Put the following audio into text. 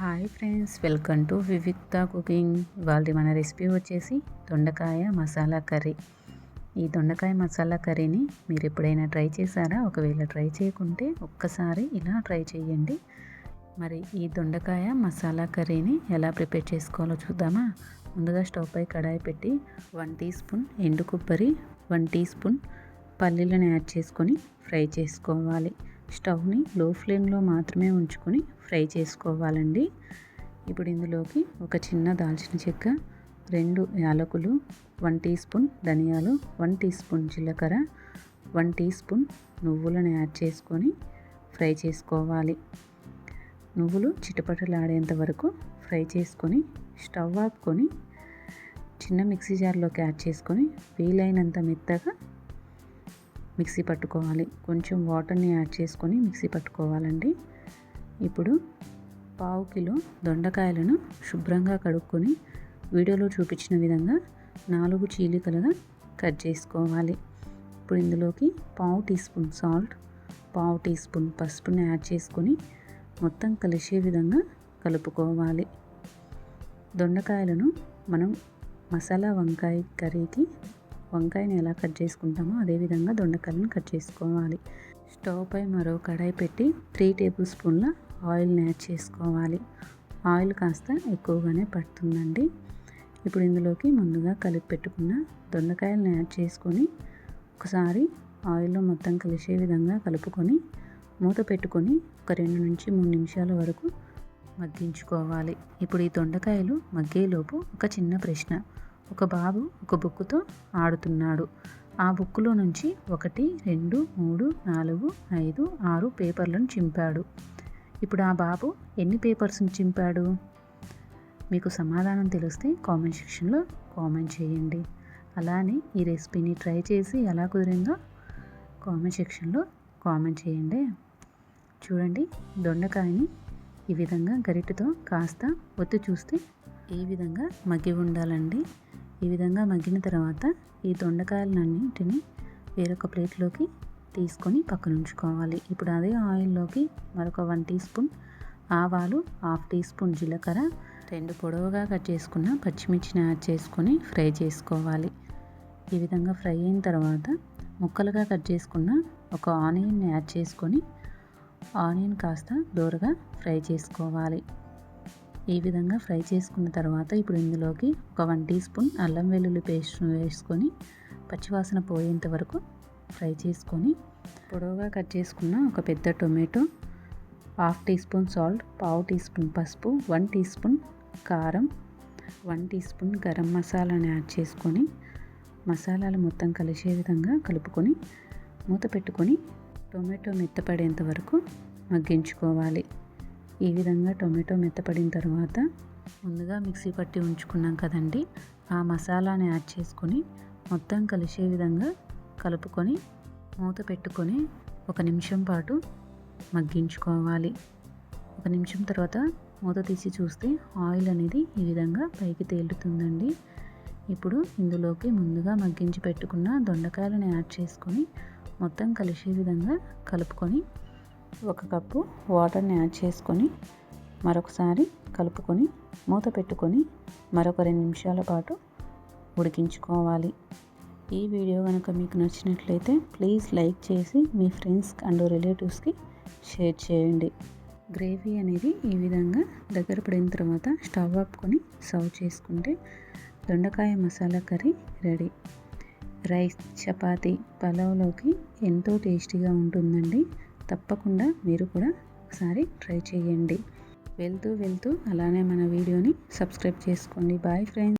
Hi friends welcome to Vivikta cooking. ఇవాళ మన recipe వచ్చేసి దొండకాయ మసాలా కర్రీ. ఈ దొండకాయ మసాలా కర్రీని మీరు ఎప్పుడైనా ట్రై చేశారా? ఒకవేళ ట్రై చేయకుంటే ఒక్కసారి ఇలా ట్రై చేయండి. మరి ఈ దొండకాయ మసాలా కర్రీని ఎలా ప్రిపేర్ చేసుకోవాలో చూద్దామా? ముందుగా స్టవ్ పై కడాయి పెట్టి వన్ టీ స్పూన్ ఎండు కొబ్బరి వన్ టీ స్పూన్ పల్లీలను యాడ్ చేసుకొని ఫ్రై చేసుకోవాలి. స్టవ్ని లో ఫ్లేమ్లో మాత్రమే ఉంచుకొని ఫ్రై చేసుకోవాలండి. ఇప్పుడు ఇందులోకి ఒక చిన్న దాల్చిన చెక్క రెండు యాలకులు వన్ టీ స్పూన్ ధనియాలు వన్ టీ స్పూన్ జీలకర్ర వన్ టీ స్పూన్ నువ్వులను యాడ్ చేసుకొని ఫ్రై చేసుకోవాలి. నువ్వులు చిటపటలాడేంత వరకు ఫ్రై చేసుకొని స్టవ్ ఆపుకొని చిన్న మిక్సీ జార్లోకి యాడ్ చేసుకొని వీలైనంత మెత్తగా మిక్సీ పట్టుకోవాలి. కొంచెం వాటర్ని యాడ్ చేసుకొని మిక్సీ పట్టుకోవాలండి. ఇప్పుడు పావు కిలో దొండకాయలను శుభ్రంగా కడుక్కొని వీడియోలో చూపించిన విధంగా నాలుగు చీలికలుగా కట్ చేసుకోవాలి. ఇప్పుడు ఇందులోకి పావు టీ స్పూన్ సాల్ట్ పావు టీ స్పూన్ పసుపుని యాడ్ చేసుకొని మొత్తం కలిసే విధంగా కలుపుకోవాలి. దొండకాయలను మనం మసాలా వంకాయ కర్రీకి వంకాయని ఎలా కట్ చేసుకుంటామో అదేవిధంగా దొండకాయలను కట్ చేసుకోవాలి. స్టవ్ పై మరో కడాయి పెట్టి త్రీ టేబుల్ స్పూన్ల ఆయిల్ని యాడ్ చేసుకోవాలి. ఆయిల్ కాస్త ఎక్కువగానే పడుతుందండి. ఇప్పుడు ఇందులోకి ముందుగా కలిపి పెట్టుకున్న దొండకాయలను యాడ్ చేసుకొని ఒకసారి ఆయిల్లో మొత్తం కలిసే విధంగా కలుపుకొని మూత పెట్టుకొని ఒక రెండు నుంచి మూడు నిమిషాల వరకు మగ్గించుకోవాలి. ఇప్పుడు ఈ దొండకాయలు మగ్గేలోపు ఒక చిన్న ప్రశ్న. ఒక బాబు ఒక బుక్కుతో ఆడుతున్నాడు. ఆ బుక్కులో నుంచి ఒకటి రెండు మూడు నాలుగు ఐదు ఆరు పేపర్లను చింపాడు. ఇప్పుడు ఆ బాబు ఎన్ని పేపర్స్ని చింపాడు? మీకు సమాధానం తెలిస్తే కామెంట్ సెక్షన్లో కామెంట్ చేయండి. అలానే ఈ రెసిపీని ట్రై చేసి ఎలా కుదిరిందో కామెంట్ సెక్షన్లో కామెంట్ చేయండి. చూడండి దొండకాయని ఈ విధంగా గరిటతో కాస్త ఒత్తి చూస్తే ఈ విధంగా మగ్గి ఉండాలండి. ఈ విధంగా మగ్గిన తర్వాత ఈ దొండకాయలన్నింటిని వేరొక ప్లేట్లోకి తీసుకొని పక్కన ఉంచుకోవాలి. ఇప్పుడు అదే ఆయిల్లోకి మరొక వన్ టీ స్పూన్ ఆవాలు హాఫ్ టీ స్పూన్ జీలకర్ర రెండు పొడవుగా కట్ చేసుకున్న పచ్చిమిర్చిని యాడ్ చేసుకొని ఫ్రై చేసుకోవాలి. ఈ విధంగా ఫ్రై అయిన తర్వాత ముక్కలుగా కట్ చేసుకున్న ఒక ఆనియన్ని యాడ్ చేసుకొని ఆనియన్ కాస్త దూరగా ఫ్రై చేసుకోవాలి. ఈ విధంగా ఫ్రై చేసుకున్న తర్వాత ఇప్పుడు ఇందులోకి ఒక వన్ టీ స్పూన్ అల్లం వెల్లుల్లి పేస్ట్ను వేసుకొని పచ్చివాసన పోయేంత వరకు ఫ్రై చేసుకొని పొడవుగా కట్ చేసుకున్న ఒక పెద్ద tomato half teaspoon salt పావు టీ స్పూన్ పసుపు వన్ టీ స్పూన్ కారం వన్ టీ స్పూన్ గరం మసాలాని యాడ్ చేసుకొని మసాలాలు మొత్తం కలిసే విధంగా కలుపుకొని మూత పెట్టుకొని టొమాటో మెత్తపడేంత వరకు మగ్గించుకోవాలి. ఈ విధంగా టొమాటో మెత్తపడిన తర్వాత ముందుగా మిక్సీ పట్టి ఉంచుకున్నాం కదండి. ఆ మసాలాని యాడ్ చేసుకొని మొత్తం కలిసే విధంగా కలుపుకొని మూత పెట్టుకొని ఒక నిమిషం పాటు మగ్గించుకోవాలి. ఒక నిమిషం తర్వాత మూత తీసి చూస్తే ఆయిల్ అనేది ఈ విధంగా పైకి తేలుతుందండి. ఇప్పుడు ఇందులోకి ముందుగా మగ్గించి పెట్టుకున్న దొండకాయలను యాడ్ చేసుకొని మొత్తం కలిసే విధంగా కలుపుకొని ఒక కప్పు వాటర్ని యాడ్ చేసుకొని మరొకసారి కలుపుకొని మూత పెట్టుకొని మరొక రెండు నిమిషాల పాటు ఉడికించుకోవాలి. ఈ వీడియో కనుక మీకు నచ్చినట్లయితే ప్లీజ్ లైక్ చేసి మీ ఫ్రెండ్స్ అండ్ రిలేటివ్స్కి షేర్ చేయండి. గ్రేవీ అనేది ఈ విధంగా దగ్గర పడిన తర్వాత స్టవ్ ఆపుకొని సర్వ్ చేసుకుంటే దొండకాయ masala curry ready. Rice chapati పలావ్లోకి ఎంతో టేస్టీగా ఉంటుందండి. తప్పకుండా మీరు కూడా ఒకసారి ట్రై చేయండి. వెళ్తూ వెళ్తూ అలానే మన వీడియోని సబ్స్క్రైబ్ చేసుకోండి. Bye friends.